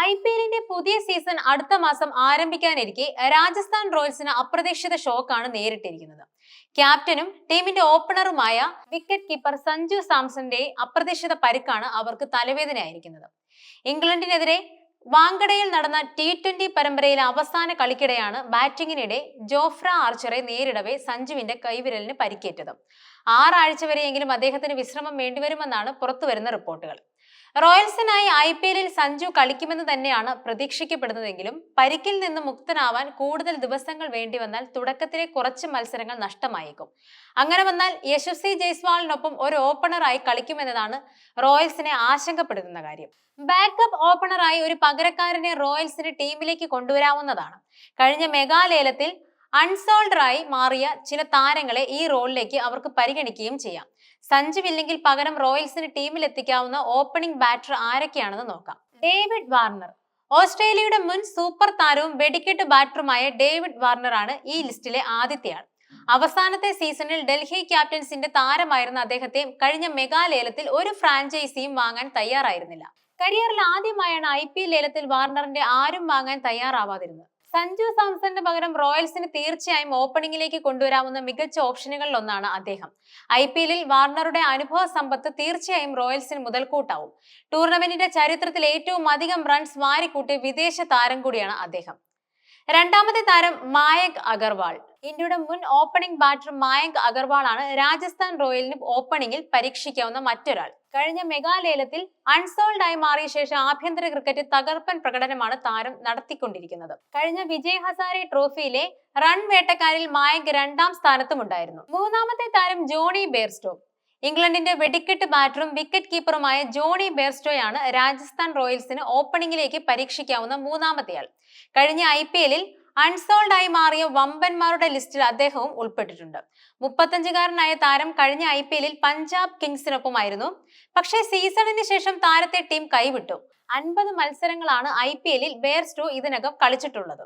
I P എല്ലിന്റെ പുതിയ season അടുത്ത മാസം ആരംഭിക്കാനിരിക്കെ രാജസ്ഥാൻ റോയൽസിന് അപ്രതീക്ഷിത ഷോക്കാണ് നേരിട്ടിരിക്കുന്നത്. ക്യാപ്റ്റനും ടീമിന്റെ ഓപ്പണറുമായ വിക്കറ്റ് കീപ്പർ സഞ്ജു സാംസന്റെ അപ്രതീക്ഷിത പരിക്കാണ് അവർക്ക് തലവേദനയായിരിക്കുന്നത്. ഇംഗ്ലണ്ടിനെതിരെ വാങ്കടയിൽ നടന്ന ടി ട്വന്റി പരമ്പരയിലെ അവസാന കളിക്കിടെയാണ് ബാറ്റിംഗിനിടെ ജോഫ്ര ആർച്ചറെ നേരിടവേ സഞ്ജുവിന്റെ കൈവിരലിന് പരിക്കേറ്റത്. ആറാഴ്ച വരെയെങ്കിലും അദ്ദേഹത്തിന് വിശ്രമം വേണ്ടിവരുമെന്നാണ് പുറത്തുവരുന്ന റിപ്പോർട്ടുകൾ. റോയൽസിനായി ഐ പി എല്ലിൽ സഞ്ജു കളിക്കുമെന്ന് തന്നെയാണ് പ്രതീക്ഷിക്കപ്പെടുന്നതെങ്കിലും പരിക്കിൽ നിന്ന് മുക്തനാവാൻ കൂടുതൽ ദിവസങ്ങൾ വേണ്ടി വന്നാൽ തുടക്കത്തിലെ കുറച്ച് മത്സരങ്ങൾ നഷ്ടമായേക്കും. അങ്ങനെ വന്നാൽ യശസ്വി ജയ്സ്വാളിനൊപ്പം ഒരു ഓപ്പണറായി കളിക്കുമെന്നതാണ് റോയൽസിനെ ആശങ്കപ്പെടുത്തുന്ന കാര്യം. ബാക്കപ്പ് ഓപ്പണറായി ഒരു പകരക്കാരനെ റോയൽസിന് ടീമിലേക്ക് കൊണ്ടുവരാവുന്നതാണ്. കഴിഞ്ഞ മെഗാലേലത്തിൽ അൺസോൾഡറായി മാറിയ ചില താരങ്ങളെ ഈ റോളിലേക്ക് അവർക്ക് പരിഗണിക്കുകയും ചെയ്യാം. സഞ്ജുവില്ലെങ്കിൽ പകരം റോയൽസിന് ടീമിൽ എത്തിക്കാവുന്ന ഓപ്പണിംഗ് ബാറ്റർ ആരൊക്കെയാണെന്ന് നോക്കാം. David Warner. ഓസ്ട്രേലിയയുടെ മുൻ സൂപ്പർ താരവും വെടിക്കെട്ട് ബാറ്ററുമായ ഡേവിഡ് വാർണർ ആണ് ഈ ലിസ്റ്റിലെ ആദ്യത്തെയാൾ. അവസാനത്തെ സീസണിൽ ഡൽഹി ക്യാപ്റ്റൻസിന്റെ താരമായിരുന്ന അദ്ദേഹത്തെ കഴിഞ്ഞ മെഗാ ലേലത്തിൽ ഒരു ഫ്രാഞ്ചൈസിയും വാങ്ങാൻ തയ്യാറായിരുന്നില്ല. കരിയറിൽ ആദ്യമായാണ് ഐ പി ലേലത്തിൽ വാർണറിന്റെ ആരും വാങ്ങാൻ തയ്യാറാവാതിരുന്നത്. സഞ്ജു സാംസണിന് പകരം റോയൽസിന് തീർച്ചയായും ഓപ്പണിംഗിലേക്ക് കൊണ്ടുവരാവുന്ന മികച്ച ഓപ്ഷനുകളിൽ ഒന്നാണ് അദ്ദേഹം. ഐ പി എല്ലിൽ വാർണറുടെ അനുഭവ സമ്പത്ത് തീർച്ചയായും റോയൽസിന് മുതൽക്കൂട്ടാവും. ടൂർണമെന്റിന്റെ ചരിത്രത്തിൽ ഏറ്റവും അധികം റൺസ് വാരിക്കൂട്ടിയ വിദേശ താരം കൂടിയാണ് അദ്ദേഹം. രണ്ടാമത്തെ താരം മായക് അഗർവാൾ. ഇന്ത്യയുടെ മുൻ ഓപ്പണിംഗ് ബാറ്റർ മായങ്ക് അഗർവാൾ ആണ് രാജസ്ഥാൻ റോയലിന് ഓപ്പണിംഗിൽ പരീക്ഷിക്കാവുന്ന മറ്റൊരാൾ. കഴിഞ്ഞ മെഗാലേലത്തിൽ അൺസോൾഡ് ആയി മാറിയ ശേഷം ആഭ്യന്തര ക്രിക്കറ്റ് തകർപ്പൻ പ്രകടനമാണ് താരം നടത്തിക്കൊണ്ടിരിക്കുന്നത്. കഴിഞ്ഞ വിജയ് ഹസാരെ ട്രോഫിയിലെ റൺ വേട്ടക്കാരിൽ മായങ്ക് രണ്ടാം സ്ഥാനത്തും ഉണ്ടായിരുന്നു. മൂന്നാമത്തെ താരം ജോണി ബേർസ്റ്റോ ഇംഗ്ലണ്ടിന്റെ വെടിക്കെട്ട് ബാറ്ററും വിക്കറ്റ് കീപ്പറുമായ ജോണി ബേർസ്റ്റോയാണ് രാജസ്ഥാൻ റോയൽസിന് ഓപ്പണിംഗിലേക്ക് പരീക്ഷിക്കാവുന്ന മൂന്നാമത്തെയാൾ. കഴിഞ്ഞ ഐ പി എല്ലിൽ അൺസോൾഡ് ആയി മാറിയ വമ്പന്മാരുടെ ലിസ്റ്റിൽ അദ്ദേഹവും ഉൾപ്പെട്ടിട്ടുണ്ട്. മുപ്പത്തഞ്ചുകാരനായ താരം കഴിഞ്ഞ ഐ പി എല്ലിൽ പഞ്ചാബ് കിങ്സിനൊപ്പമായിരുന്നു. പക്ഷേ സീസണിന് ശേഷം താരത്തെ ടീം കൈവിട്ടു. അൻപത് മത്സരങ്ങളാണ് ഐ പി എല്ലിൽ ബെയർസ്റ്റോ ഇതിനകം കളിച്ചിട്ടുള്ളത്.